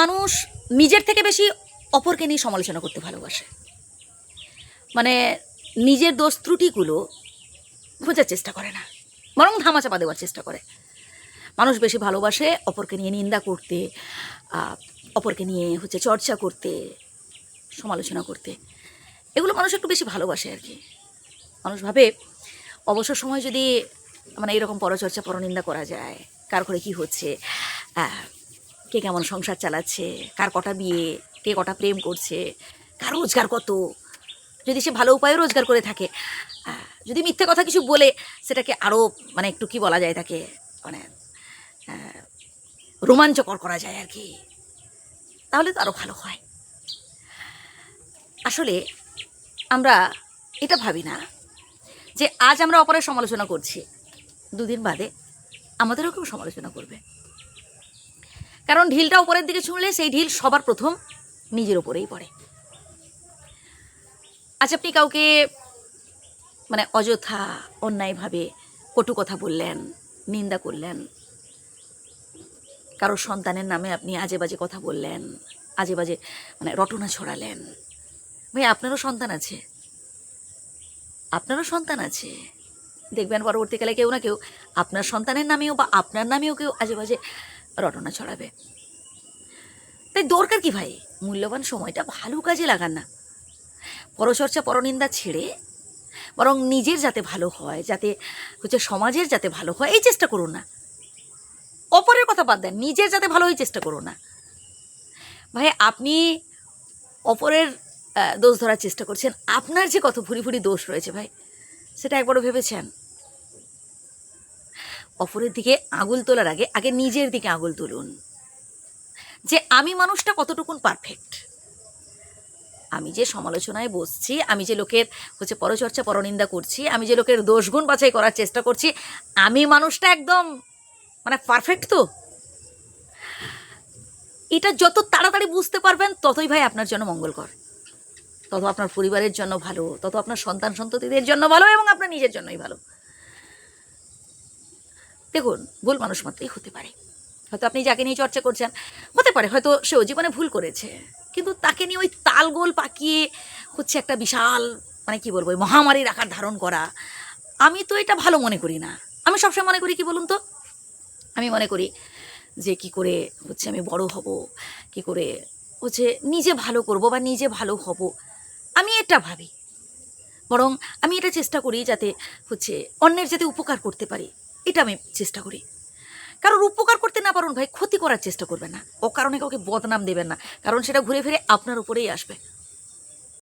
মানুষ নিজের থেকে বেশি অপরকে নিয়ে সমালোচনা করতে ভালোবাসে। মানে নিজের দোষ ত্রুটিগুলো খোঁজার চেষ্টা করে না। বরং ধামাচাপা দেওয়ার চেষ্টা করে। মানুষ বেশি ভালোবাসে অপরকে নিয়ে নিন্দা করতে অপরকে নিয়ে হচ্ছে চর্চা করতে, সমালোচনা করতে। এগুলো মানুষ একটু বেশি ভালোবাসে আর কি। মানুষ ভাবে, অবসর সময় যদি মানে এরকম পরচর্চা, পরনিন্দা করা যায়, কার ঘরে কী হচ্ছে কে কেমন সংসার চালাচ্ছে, কার কটা বিয়ে, কে কটা প্রেম করছে, কার রোজগার কত? যদি সে ভালো উপায়ে রোজগার করে থাকে যদি মিথ্যে কথা কিছু বলে, সেটাকে আরও মানে একটু কি বলা যায় তাকে? মানে রোমাঞ্চকর করা যায় আর কি। তাহলে তো আরও ভালো হয়। আসলে আমরা এটা ভাবি না যে আজ আমরা অপরের সমালোচনা করছি, দুদিন বাদে আমাদেরও কেউ সমালোচনা করবে। কারণ ঢিলটা উপরের দিকে ছুঁড়লে সেই ঢিল সবার প্রথম নিজের ওপরেই পড়ে। আজ আপনি কাউকে মানে অযথা, অন্যায়ভাবে কটু কথা বললেন, নিন্দা করলেন কারোর সন্তানের নামে আপনি আজে বাজে কথা বললেন আজে বাজে মানে রটনা ছড়ালেন, ভাই আপনারও সন্তান আছে? আপনারও সন্তান আছে? দেখবেন পরবর্তীকালে কেউ না কেউ আপনার সন্তানের নামেও বা আপনার নামেও কেউ আজে বাজে রটনা ছড়াবে। তাই দরকার কি ভাই? মূল্যবান সময়টা ভালো কাজে লাগান না। পরচর্চা, পরনিন্দা ছেড়ে বরং নিজের যাতে ভালো হয়, যাতে হচ্ছে সমাজের যাতে ভালো হয়, এই চেষ্টা করুন না। অপরের কথা বাদ দেন, নিজের যাতে ভালো হয় চেষ্টা করুন না। ভাই, আপনি অপরের দোষ ধরার চেষ্টা করছেন। আপনার যে কত ভুরি ভুরি দোষ রয়েছে ভাই, সেটা একবারও ভেবেছেন? অপরের দিকে আঙুল তোলার আগে আগে নিজের দিকে আঙুল তুলুন। যে আমি মানুষটা কতটুকুন পারফেক্ট আমি যে সমালোচনায় বসছি, আমি যে লোকের হচ্ছে পরচর্চা, পরনিন্দা করছি, আমি যে লোকের দোষগুণ বাছাই করার চেষ্টা করছি, আমি মানুষটা একদম মানে পারফেক্ট তো? এটা যত তাড়াতাড়ি বুঝতে পারবেন, ততই ভাই আপনার জন্য মঙ্গলকর। তত আপনার পরিবারের জন্য ভালো, তত আপনার সন্তান সন্ততিদের জন্য ভালো এবং আপনার নিজের জন্যই ভালো। দেখুন, ভুল মানুষ মাত্রই হতে পারে। হয়তো আপনি যাকে নিয়ে চর্চা করছেন, হতে পারে হয়তো সেও জীবনে ভুল করেছে। কিন্তু তাকে নিয়ে ওই তালগোল পাকিয়ে হচ্ছে একটা বিশাল মানে কি বলব মহামারীর আকার ধারণ করা, আমি তো এটা ভালো মনে করি না। আমি সবসময় মনে করি কি বলুন তো? আমি মনে করি যে কি করে হচ্ছে আমি বড় হব, কি করে হচ্ছে নিজে ভালো করব বা নিজে ভালো হব, আমি এটা ভাবি। বরং আমি এটা চেষ্টা করি যাতে হচ্ছে অন্যের যাতে উপকার করতে পারি। এটা আমি চেষ্টা করি। কারোর উপকার করতে না পারুন ভাই, ক্ষতি করার চেষ্টা করবে না। ও কারণে কাউকে বদনাম দেবেন না। কারণ সেটা ঘুরে ফিরে আপনার উপরেই আসবে।